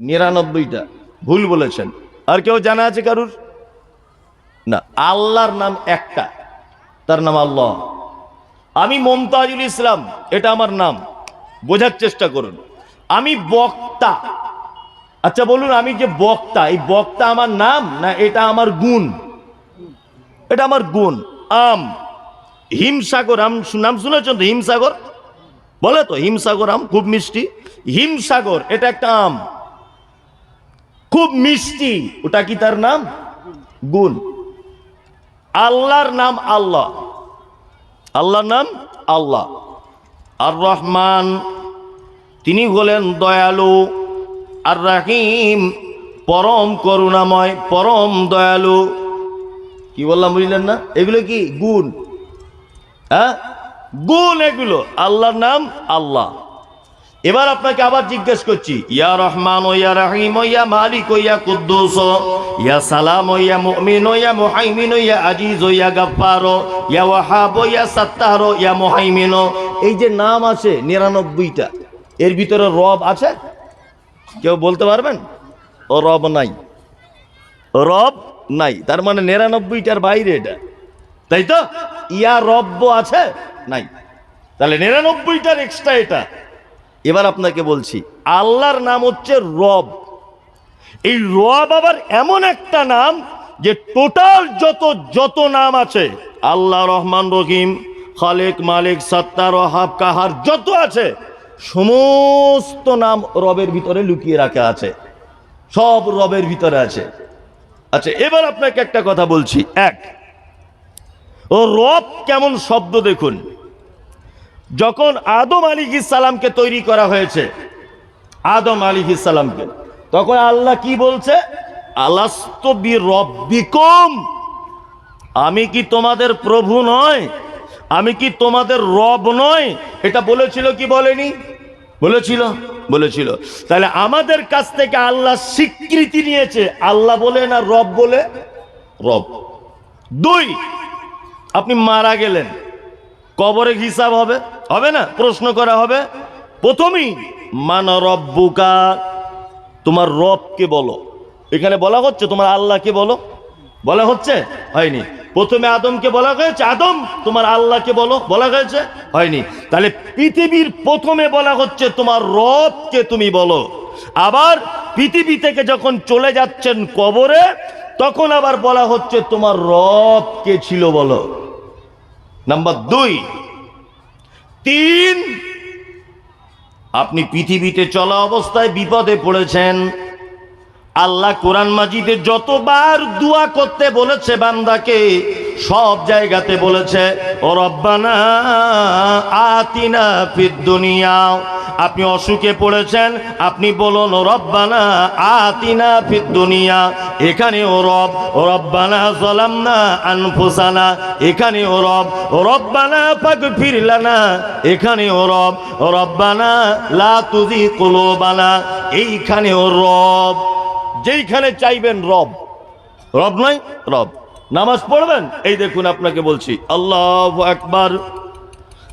নিরানব্বইটা। ভুল বলেছেন। আর কেউ জানা আছে কারুর? না, আল্লাহর নাম একটা, তার নাম আল্লাহ। আমি মমতাজুল ইসলাম, এটা আমার নাম। বোঝার চেষ্টা করুন। আমি বক্তা। আচ্ছা বলুন, আমি যে বক্তা, এই বক্তা আমার নাম না এটা আমার গুণ? এটা আমার গুণ। আম, হিমসাগর আম নাম শুনেছেন তো? হিমসাগর? বলে তো, হিমসাগর আম খুব মিষ্টি। হিমসাগর, এটা একটা আম। খুব মিষ্টি। ওটা কি তার নাম? গুণ। আল্লাহর নাম আল্লাহ। আল্লাহর নাম আল্লাহ। আর রহমান তিনি হলেন দয়ালু। আর রাহিম পরম করুণাময়, পরম দয়ালু। কি বললাম বুঝলেন না? এগুলো কি? গুণ। হ্যাঁ? গুণ এগুলো। আল্লাহর নাম আল্লাহ। এবার আপনাকে আবার জিজ্ঞেস করছি, ইয়া রহমান ইয়া রাহিম ইয়া মালিক ইয়া কুদ্দুস ইয়া সালাম ইয়া মুমিন ইয়া মুহাইমিন ইয়া আজিজ ইয়া গাফফার ইয়া ওয়াহাব ইয়া সাত্তার ইয়া মুহাইমিন এই যে নাম আছে নিরানব্বইটা, এর ভিতরে রব আছে? কেউ বলতে পারবেন? ও রব নাই। রব নাই, তার মানে নিরানব্বইটার বাইরে এটা। তাই তো? ইয়া রব্য আছে? নাই। তাহলে নিরানব্বইটার এক্সট্রা এটা। এবার আপনাকে বলছি, আল্লাহর নাম হচ্ছে রব। এই রব আবার এমন একটা নাম যে টোটাল যত যত নাম আছে, আল্লাহ রহমান রহিম, খালেক, মালিক, সত্তার ওহাব কাহার, যত আছে, সমস্ত নাম রবের ভিতরে লুকিয়ে রাখা আছে। সব রবের ভিতরে আছে। আচ্ছা এবার আপনাকে একটা কথা বলছি। এক, ও রব কেমন শব্দ দেখুন। যখন আদম আলী সালামকে তৈরি করা হয়েছে, আদম আলী সালামকে, তখন আল্লাহ কি বলছে? আমি কি তোমাদের প্রভু নয়? আমি কি তোমাদের রব নয়? এটা বলেছিল কি বলেনি? বলেছিল বলেছিল। তাহলে আমাদের কাছ থেকে আল্লাহ স্বীকৃতি নিয়েছে। আল্লাহ বলে না রব বলে? রব। দুই, আপনি মারা গেলেন। কবরে হিসাব হবে? হবে না? প্রশ্ন করা হবে, প্রথমেই মান রব্বুকা, তোমার রবকে বলো। এখানে বলা হচ্ছে, তোমার আল্লাহকে বলো। বলা হচ্ছে? হয়নি। প্রথমে আদমকে বলা হয়েছে, আদম, তোমার আল্লাহকে বলো। বলা হয়েছে? হয়নি। তাহলে পৃথিবীর প্রথমে বলা হচ্ছে, তোমার রবকে তুমি বলো। আবার পৃথিবী থেকে যখন চলে যাচ্ছেন কবরে, তখন আবার বলা হচ্ছে, তোমার রব কে ছিল বলো। নাম্বার দুই তিন। আপনি পৃথিবীতে চলা অবস্থায় বিপদে পড়েছেন। আল্লাহ কোরআন মাজিদে যতবার দোয়া করতে বলেছে বান্দাকে, সব জায়গাতে বলেছে, ও রব্বানা আতিনা ফিদ দুনিয়া। আপনি অসুখে পড়েছেন, আপনি বলুন, ও রব্বানা আতিনা ফিদ দুনিয়া। এখানে, ও রব, ও রব্বানা জলামনা আনফুসানা। এখানে, ও রব, ও রব্বানা ফাগফির লানা। এখানে, ও রব, ও রব্বানা লা তুজি কুলুবানা এইখানে, ও রব যেইখানে চাইবেন রব। রব নয়, রব। নামাজ পড়বেন? এই দেখুন আপনাকে বলছি, আল্লাহ আকবার।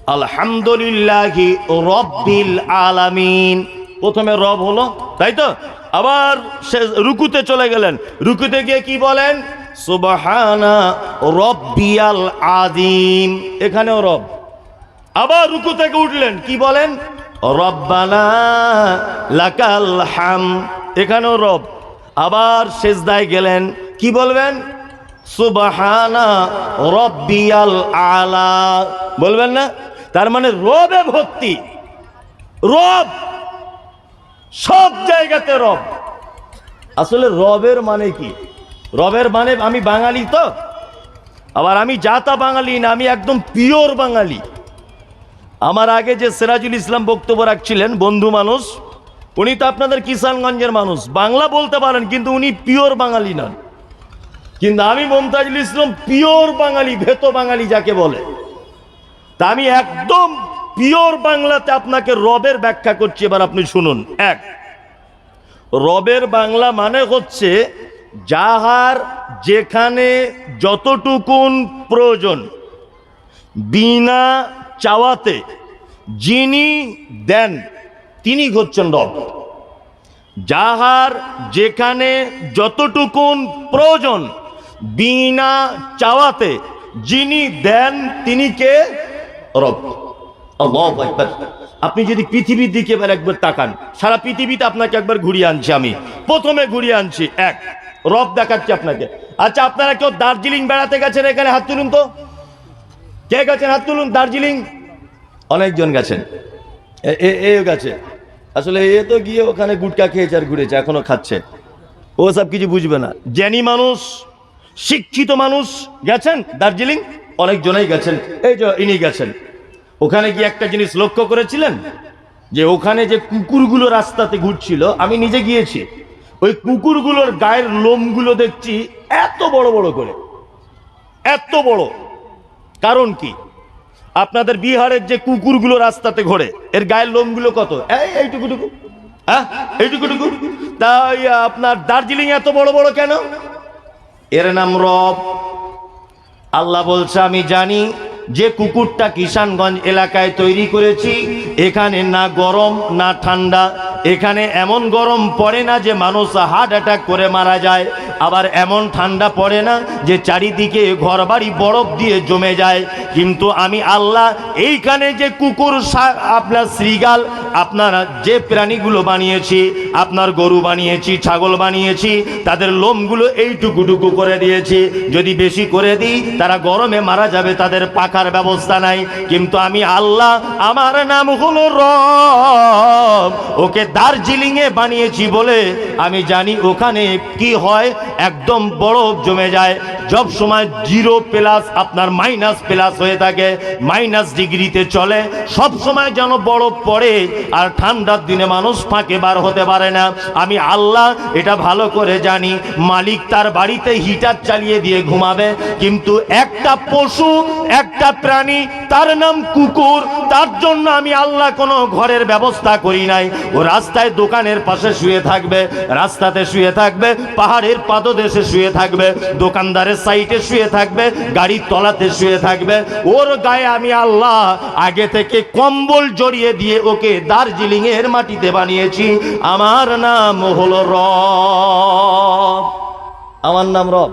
আলহামদুলিল্লাহি রব্বিল আলামিন। প্রথমে রব হলো, তাই তো? আবার সে রুকুতে চলে গেলেন। রুকুতে গিয়ে কি বলেন? সুবহানা রব্বিয়াল আদিম এখানেও রব। আবার রুকু থেকে উঠলেন, কি বলেন? রব্বানা লাকাল হাম। এখানেও রব। আবার শেষদায় গেলেন। কি বলবেন? সুবহানা রব্বিয়াল আলা। বলবেন না? তার মানে রবে ভক্তি। রব। সব জায়গাতে রব। আসলে রবের মানে কি? রবের মানে আমি বাঙালি তো। আবার আমি জাতা বাঙালি না, আমি একদম পিওর বাঙালি। আমার আগে যে সিরাজুল ইসলাম বক্তব্য রাখছিলেন, বন্ধু মানুষ উনি তো আপনাদের কিষানগঞ্জের মানুষ। বাংলা বলতে পারেন, কিন্তু উনি পিওর বাঙালি নন। কিন্তু আমি মমতাজুল ইসলাম পিওর বাঙালি, ভেত বাঙালি যাকে বলে। তা আমি একদম পিওর বাংলাতে আপনাকে রবের ব্যাখ্যা করছি, এবার আপনি শুনুন। এক, রবের বাংলা মানে হচ্ছে যাহার যেখানে যতটুকুন প্রয়োজন, বিনা চাওয়াতে যিনি দেন। তিনি হচ্ছেন রব। যাহার যেখানে যতটুকুন প্রয়োজন বিনা চাওয়াতে যিনি দেন, তিনি কে? রব। আপনি যদি পৃথিবীর দিকে এবার একবার তাকান, সারা পৃথিবীতে আপনাকে একবার ঘুরিয়ে আনছি আমি। প্রথমে ঘুরিয়ে আনছি এক, রব দেখাচ্ছি আপনাকে। আচ্ছা আপনারা কেউ দার্জিলিং বেড়াতে গেছেন এখানে হাত তুলুন তো। কে গেছেন হাত তুলুন, দার্জিলিং? অনেকজন গেছেন। এ- গেছে। আসলে এ তো গিয়ে ওখানে গুটকা খেয়েছে আর ঘুরেছে, এখনও খাচ্ছে। ও সব কিছু বুঝবে না। জ্ঞানী মানুষ, শিক্ষিত মানুষ, গেছেন দার্জিলিং? অনেকজনেই গেছেন। এই যে ইনি গেছেন। ওখানে গিয়ে একটা জিনিস লক্ষ্য করেছিলেন? যে ওখানে যে কুকুরগুলো রাস্তাতে ঘুরছিল, আমি নিজে গিয়েছি। ওই কুকুরগুলোর গায়ের লোমগুলো দেখছি এত বড় বড় করে। এত বড়। কারণ কি? আপনাদের বিহারের যে কুকুরগুলো রাস্তাতে ঘোরে, এর গায়ের লোমগুলো কত? এই এইটুকুটুকু হ্যাঁ? এইটুকুটুকু তাই আপনার দার্জিলিং এত বড় বড় কেন? এর নাম রব। আল্লাহ বলছে, আমি জানি যে কুকুরটা কিষানগঞ্জ এলাকায় তৈরি করেছি। এখানে না গরম, না ঠান্ডা। এখানে এমন গরম পড়ে না যে মানুষ হার্ট অ্যাটাক করে মারা যায়। আবার এমন ঠান্ডা পড়ে না যে চারিদিকে ঘরবাড়ি বরফ দিয়ে জমে যায়। কিন্তু আমি আল্লাহ এইখানে যে কুকুর আপনার শ্রীগাল, আপনার যে প্রাণীগুলো বানিয়েছি, আপনার গরু বানিয়েছি, ছাগল বানিয়েছি, তাদের লোমগুলো এইটুকুটুকু করে দিয়েছি। যদি বেশি করে দিই, তারা গরমে মারা যাবে, তাদের পাখার ব্যবস্থা নাই। কিন্তু আমি আল্লাহ, আমার নাম হলো রব। ওকে দার্জিলিং এ বানিয়েছি বলে আমি জানি ওখানে কি হয়। একদম বরফ জমে যায়। সব সময় জিরো প্লাস আপনার মাইনাস প্লাস হয়ে থাকে, মাইনাস ডিগ্রিতে চলে। সব সময় যেন বরফ পড়ে আর ঠান্ডার দিনে মানুষ ফাঁকে বার হতে পারে না। আমি আল্লাহ এটা ভালো করে জানি, মালিক তার বাড়িতে হিটার চালিয়ে দিয়ে ঘুমাবে, কিন্তু একটা পশু, একটা প্রাণী, তার নাম কুকুর, তার জন্য আমি আল্লাহ কোনো ঘরের ব্যবস্থা করি নাই। ও রাস্তায় দোকানের পাশে শুয়ে থাকবে, রাস্তাতে শুয়ে থাকবে, পাহাড়ের পাদদেশে শুয়ে থাকবে? দোকানদারের সাইটে শুয়ে থাকবে, গাড়ির তলাতে শুয়ে থাকবে। ওর গায়ে আমি আল্লাহ আগে থেকে কম্বল জড়িয়ে দিয়ে ওকে দার্জিলিং এর মাটিতে বানিয়েছি। আমার নাম হলো রব। আমার নাম রব।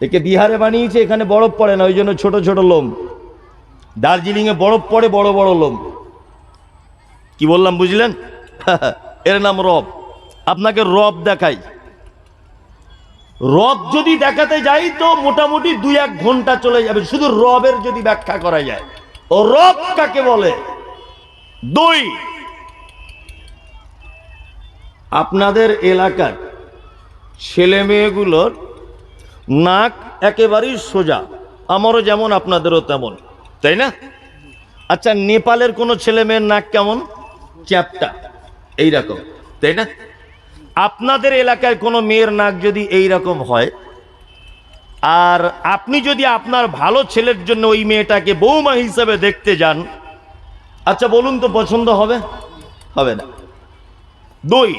একে বিহারে বানিয়েছে, এখানে বরফ পড়ে না, ওই জন্য ছোট ছোট লোম। দার্জিলিংয়ে বরফ পড়ে, বড় বড় লোম। কি বললাম, বুঝলেন? এর নাম রব। আপনাকে রব দেখাই। রব যদি দেখাতে যাই তো মোটামুটি দুই এক ঘণ্টা চলে যাবে, শুধু রবের যদি ব্যাখ্যা করা যায়। ও রব কাকে বলে? দুই, আপনাদের এলাকার ছেলে মেয়েগুলোর নাক একেবারেই সোজা, আমারও যেমন, আপনাদেরও তেমন, তাই না? আচ্ছা নেপালের কোনো ছেলে মেয়ের নাক কেমন? চ্যাপটা, এইরকম, তাই না? আপনাদের এলাকায় কোনো মেয়ের নাক যদি এই রকম হয়, আর আপনি যদি আপনার ভালো ছেলের জন্য ওই মেয়েটাকে বৌমা হিসাবে দেখতে যান আচ্ছা বলুন তো পছন্দ হবে? হবে না। দুই,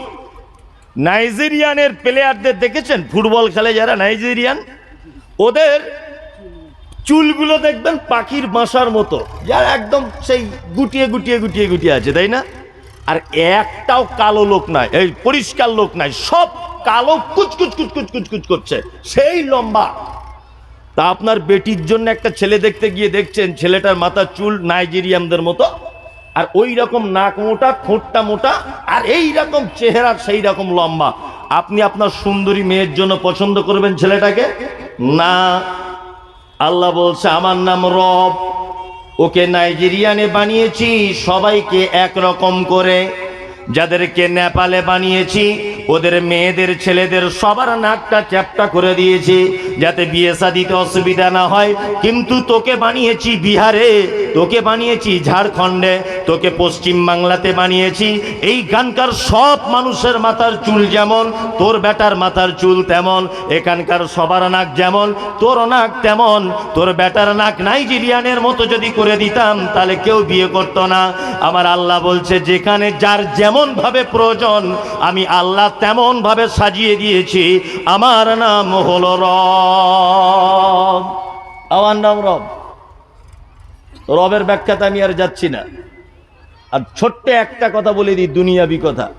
নাইজেরিয়ানের প্লেয়ারদের দেখেছেন ফুটবল খেলে যারা নাইজেরিয়ান? ওদের চুলগুলো দেখবেন পাখির বাসার মতো, যার একদম সেই গুটিয়ে গুটিয়ে গুটিয়ে গুটিয়ে আছে, তাই না? আর একটাও কালো লোক নাই, এই পরিষ্কার লোক নাই, সব কালো কুচকুচ কুচকুচ কুচকুচ করছে, সেই লম্বা। তা আপনার বেটির জন্য একটা ছেলে দেখতে গিয়ে দেখছেন, ছেলেটার মাথার চুল নাইজেরিয়ানদের মতো, আর ওই রকম নাক মোটা, ঠোঁটটা মোটা, আর এই রকম চেহারা সেই রকম লম্বা। আপনি আপনার সুন্দরী মেয়ের জন্য পছন্দ করবেন ছেলেটাকে? না। আল্লাহ বলছে, আমার নাম রব। ওকে নাইজেরিয়ানে বানিয়েছি সবাইকে একরকম করে। যাদেরকে নেপালে বানিয়েছি, ওদের মেয়েদের ছেলেদের সবার নাকটা চ্যাপটা করে দিয়েছি, যাতে বিয়ে শাদিতে অসুবিধা না হয়। কিন্তু তোকে বানিয়েছি বিহারে, তোকে বানিয়েছি ঝাড়খণ্ডে, তোকে পশ্চিম বাংলাতে বানিয়েছি। এই গানকার সব মানুষের মাথার চুল যেমন, তোর বেটার মাথার চুল তেমন, এখানকার সবার নাক যেমন, তোর নাক তেমন, তোর বেটার নাক নাইজেরিয়ানের মতো যদি করে দিতাম, তাহলে কেউ বিয়ে করতো না। আমার আল্লাহ বলছে, যেখানে যার যেমন ভাবে প্রয়োজন, আমি আল্লাহ তেমন ভাবে সাজিয়ে দিয়েছি। আমার নাম হল রব। আমার নাম রব। রবের ব্যাখ্যাতে আমি আর যাচ্ছি না। আর ছোট্ট একটা কথা বলে দিই, দুনিয়াবি কথা।